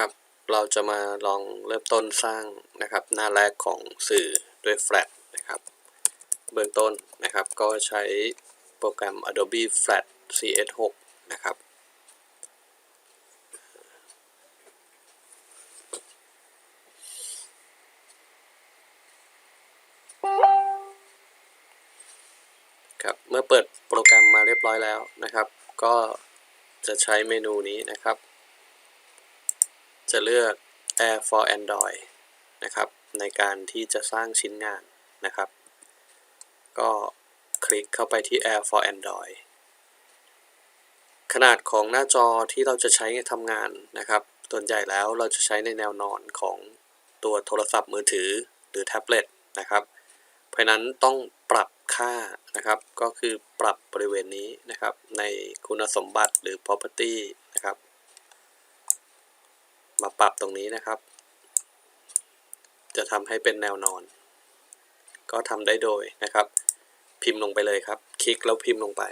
นะครับ เราจะมาลองเริ่มต้นสร้างนะครับ หน้าแรกของสื่อด้วย Flash นะครับ เบื้องต้นนะครับก็ใช้โปรแกรม Adobe Flash CS6 นะครับครับเมื่อเปิดโปรแกรมมาเรียบร้อยแล้วนะครับ ก็จะใช้เมนูนี้นะครับ จะเลือก Air for Android นะครับ ในการที่จะสร้างชิ้นงานนะครับ ก็คลิกเข้าไปที่ Air for Android ขนาดของหน้าจอที่เราจะใช้ทำงานนะครับส่วนใหญ่แล้วเราจะใช้ในแนวนอนของตัวโทรศัพท์มือถือหรือแท็บเล็ตนะครับ เพราะนั้นต้องปรับค่านะครับ ก็คือปรับบริเวณนี้นะครับ ในคุณสมบัติหรือ property นะครับ มาปรับตรงนี้นะครับ จะทำให้เป็นแนวนอน ก็ทำได้โดยนะครับ พิมพ์ลงไปเลยครับ คลิกแล้วพิมพ์ลงไป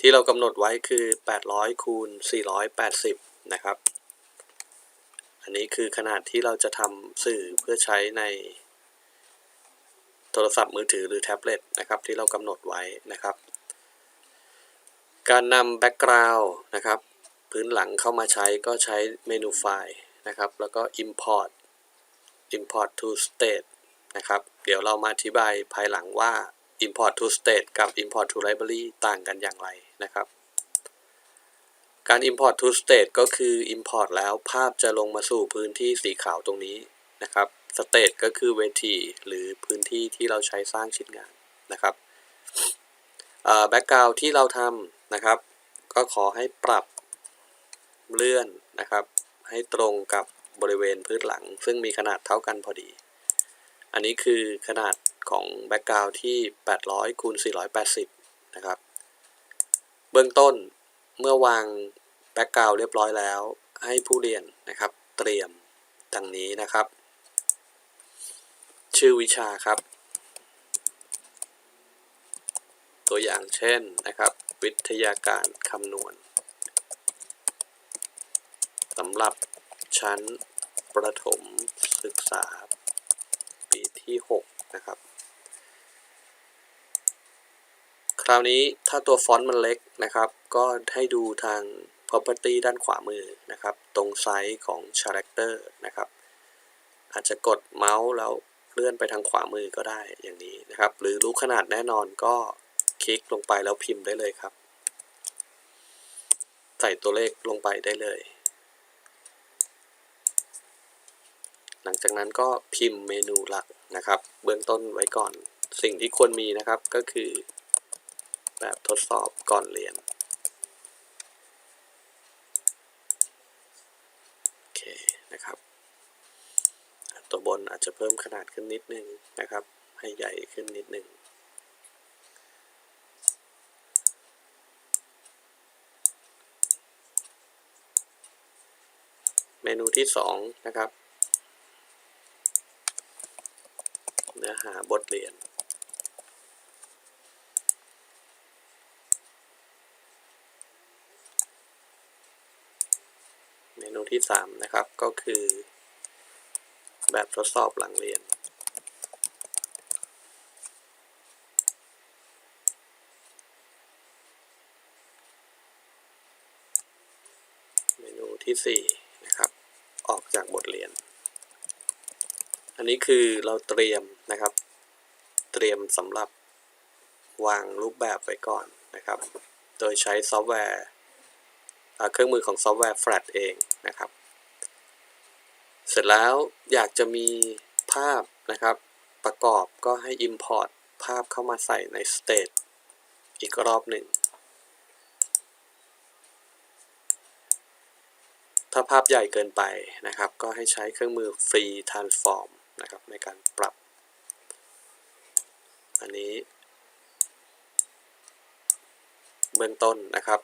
ที่เรากำหนดไว้คือ 800คูณ480 นะครับ อันนี้คือขนาดที่เราจะทำสื่อเพื่อใช้ในโทรศัพท์มือถือหรือแท็บเล็ตนะครับ ที่เรากำหนดไว้นะครับ การนำแบ็กกราวด์นะครับ พื้นหลังเข้ามาใช้ก็ใช้เมนูไฟล์นะครับ แล้วก็ import import to state นะครับ เดี๋ยวเรามาอธิบายภายหลังว่า import to state กับ import to library ต่างกันอย่างไรนะครับ การ import to state ก็คือ import แล้วภาพจะลงมาสู่พื้นที่สีขาวตรงนี้นะครับ state ก็คือเวทีหรือพื้นที่ที่เราใช้สร้างชิ้นงานนะครับแบ็กกราวที่เราทำนะครับ ก็ขอให้ปรับ เลื่อนนะครับ ให้ตรงกับบริเวณพื้นหลัง ซึ่งมีขนาดเท่ากันพอดี อันนี้คือขนาดของแบ็กกราวที่ 800คูณ480 นะครับ เบื้องต้นเมื่อวางแบ็กกราวเรียบร้อยแล้ว ให้ผู้เรียนนะครับ เตรียมดังนี้นะครับ ชื่อวิชาครับ ตัวอย่างเช่นนะครับ วิทยาการคำนวณ สำหรับชั้นประถมศึกษา ปีที่ 6 นะครับ คราวนี้ถ้าตัวฟอนต์มันเล็กนะครับ ก็ให้ดูทาง property ด้านขวามือนะครับ ตรงไซส์ของ character นะครับ อาจจะกดเมาส์แล้วเลื่อนไปทางขวามือก็ได้อย่างนี้นะครับ หรือรู้ขนาดแน่นอนก็คลิกลงไปแล้วพิมพ์ได้เลยครับ ใส่ตัวเลขลงไปได้เลย หลังจากนั้นก็พิมพ์เมนูหลักนะครับ เบื้องต้นไว้ก่อน สิ่งที่ควรมีนะครับก็คือ แบบทดสอบก่อนเรียนโอเคนะครับ ตัวบนอาจจะเพิ่มขนาดขึ้นนิดนึงนะครับ ให้ใหญ่ขึ้นนิดนึงเมนูที่สองนะครับ เนื้อ หาบทเรียน เมนูที่สามนะครับก็คือ แบบทดสอบหลังเรียน เมนูที่สี่นะครับ ออกจากบทเรียน อันนี้คือเราเตรียมนะครับ เตรียมสำหรับวางรูปแบบไว้ก่อนนะครับ โดยใช้ซอฟต์แวร์เครื่องมือของซอฟต์แวร์ Flash เองนะครับ เสร็จแล้วอยากจะมีภาพนะครับ ประกอบก็ให้ Import ภาพเข้ามาใส่ใน State อีกรอบหนึ่ง ถ้าภาพใหญ่เกินไปนะครับ ก็ให้ใช้เครื่องมือ Free Transform นะครับในการปรับ อันนี้ เบื้องต้นนะครับ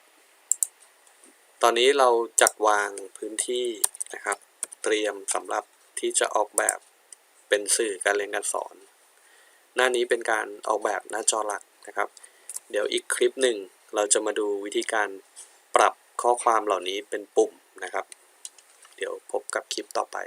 ตอนนี้เราจัดวางพื้นที่นะครับ เตรียมสำหรับที่จะออกแบบเป็นสื่อการเรียนการสอน หน้านี้เป็นการออกแบบหน้าจอหลักนะครับ เดี๋ยวอีกคลิปหนึ่งเราจะมาดูวิธีการปรับข้อความเหล่านี้เป็นปุ่มนะครับกับคลิปต่อไป